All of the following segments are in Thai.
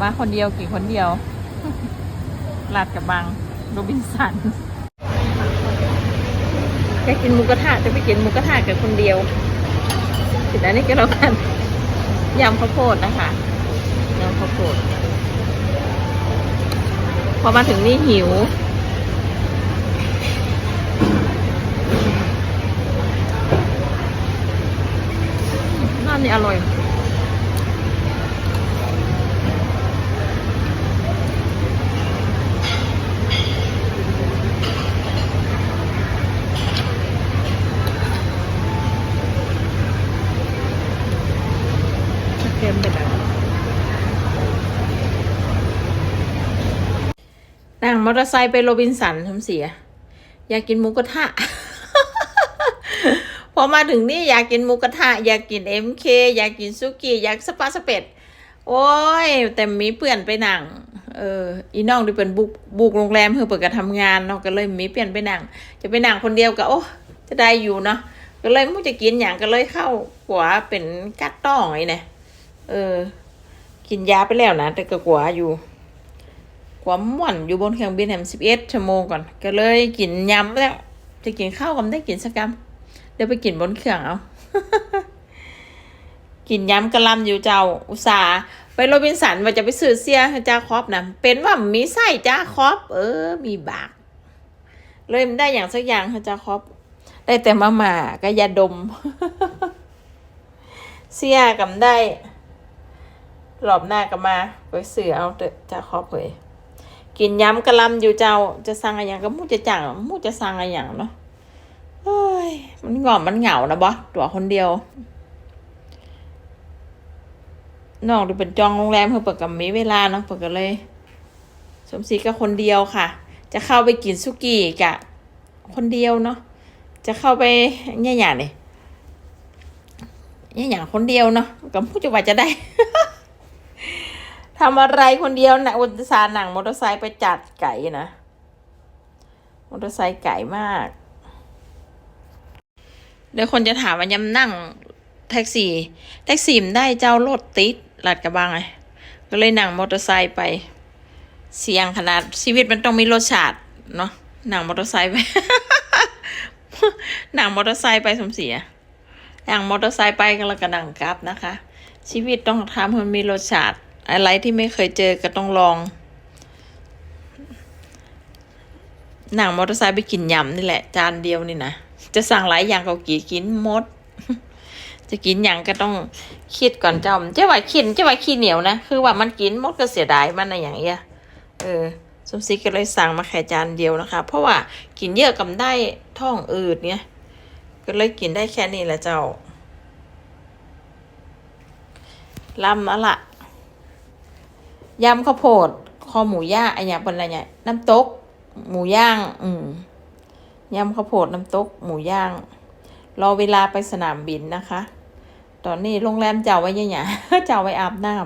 มาคนเดียวกี่คนเดียวลาดกระบังโรบินสันจะกินหมูกระทะจะไปกินหมูกระทะกับคนเดียวติดอันนี้ก็แล้วกันยำข้าวโพดนะคะยำข้าวโพดพอมาถึงนี่หิวร้านนี้อร่อย เค็มไปแล้ว นั่งมอเตอร์ไซค์ไปโรบินสันทำเสีย อยากกินหมูกระทะ พอมาถึงนี่อยากกินหมูกระทะ อยากกินเอ็มเคอยากกินซุกี้อยากสปาสเปดโอ้ยแต่มีเพื่อนไปนั่งเอออีน้องที่เป็นบุกบุกโรงแรมเพื่อเปิดการทำงานเนาะก็เลยมีเปลี่ยนไปนั่งจะไปนั่งคนเดียวก็โอ้จะได้อยู่เนาะก็เลยไมูจะกินอย่างก็เลยเข้าหัวเป็นกัดต้องไอ้เนี่ย เออ กินยาไปแล้วนะ แต่ก็กลัวอยู่กลัวม่วนอยู่บนเครื่องบินแหมสิบเอ็ดชั่วโมงก่อน ก็เลยกินยำแล้ว จะกินข้าวก็ไม่ได้กินสักกำเดี๋ยวไปกินบนเครื่องเอา กินยำกระลำอยู่เจ้า อุตส่าห์ไปโรบินสันว่าจะไปซื้อเสียจ้าครอบนะเป็นว่ามีไส้จ้าครอบ เออ มีบาก เลยไม่ได้อย่างสักอย่างจ้าครอบได้แต่มาม่าก็ยาดม เสียกับได้ รอบหน้าก็มาไปเสือเอาเถอะจ้าครอเลยกินยำกระลำอยู่เจ้าจะสั่งอะไรอย่างก็มูจะจังมูจะสั่งอะไรอย่างเนาะเฮ้ยมันงอมมันเหงานะบอตัวคนเดียวน้องดูเป็นจองโรงแรมเพื่อเปิดกับมีเวลาเนาะเปิดกันเลย สมศรีก็คนเดียวค่ะ จะเข้าไปกินสุกี้กะ คนเดียวเนาะจะเข้าไปเนี่ยอย่างเนี่ยเนี่ยอย่างคนเดียวเนาะกับผู้จังหวัดจะได้ ทำอะไรคนเดียวนะอุตสาห์หนังมอเตอร์ไซค์ไปจัดไก่นะ มอเตอร์ไซค์ไก่มาก เดี๋ยวคนจะถามว่ายำนั่งแท็กซี่ แท็กซี่มันได้เจ้ารถติดหลาดกระบังไงก็เลยนั่งมอเตอร์ไซค์ไป เสียงขนาดชีวิตมันต้องมีรสชาติเนาะนั่งมอเตอร์ไซค์ไปนั่งมอเตอร์ไซค์ไปสมเสียนั่งมอเตอร์ไซค์ไปก็แล้วก็นั่งกลับนะคะ ชีวิตต้องทำให้มันมีรสชาติ อะไรที่ไม่เคยเจอก็ต้องลองนั่งมอเตอร์ไซค์ไปกินยำนี่แหละ จานเดียวนี่นะจะสั่งหลายอย่างก็กี่กินหมด จะกินอย่างก็ต้องคิดก่อนเจ้าเจ้าว่าคิดเจ้าว่าขี้เหนียวนะคือว่ามันกินหมดก็เสียดายมันอะไรอย่างเงี้ยเออสมศรีก็เลยสั่งมาแค่จานเดียวนะคะ เพราะว่ากินเยอะกับได้ท้องอืดเนี่ยก็เลยกินได้แค่นี้แหละเจ้าลำนั่นละ ยำข้าวโพด คอหมูย่างอะไรอย่างเป็นอะไรเนี่ยน้ำตก หมูย่าง อืมยำข้าวโพดน้ำตก หมูย่าง รอเวลาไปสนามบินนะคะ ตอนนี้โรงแรมเจ้าไว้ยังไงเจ้าไว้อาบน้ำ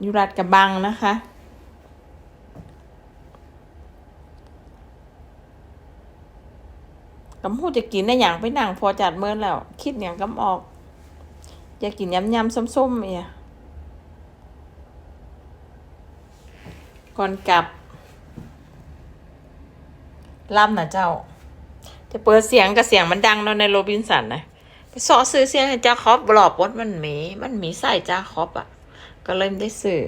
อยู่รัดกระบังนะคะกำพูจะกินได้อย่างไปนั่งพอจัดเมื่อแล้ว คิดอย่างกำออก อยากกินยำยำส้มๆเนี่ยก่อนกลับล่ำนะเจ้า จะเปิดเสียงกับเสียงมันดังเราในโรบินสันนะไปสอซื้อเสียงจ้าคอบบลอบวดมันหมี มันหมีใส่จ้าคอบอะ ก็เลยไม่ได้ซื้อ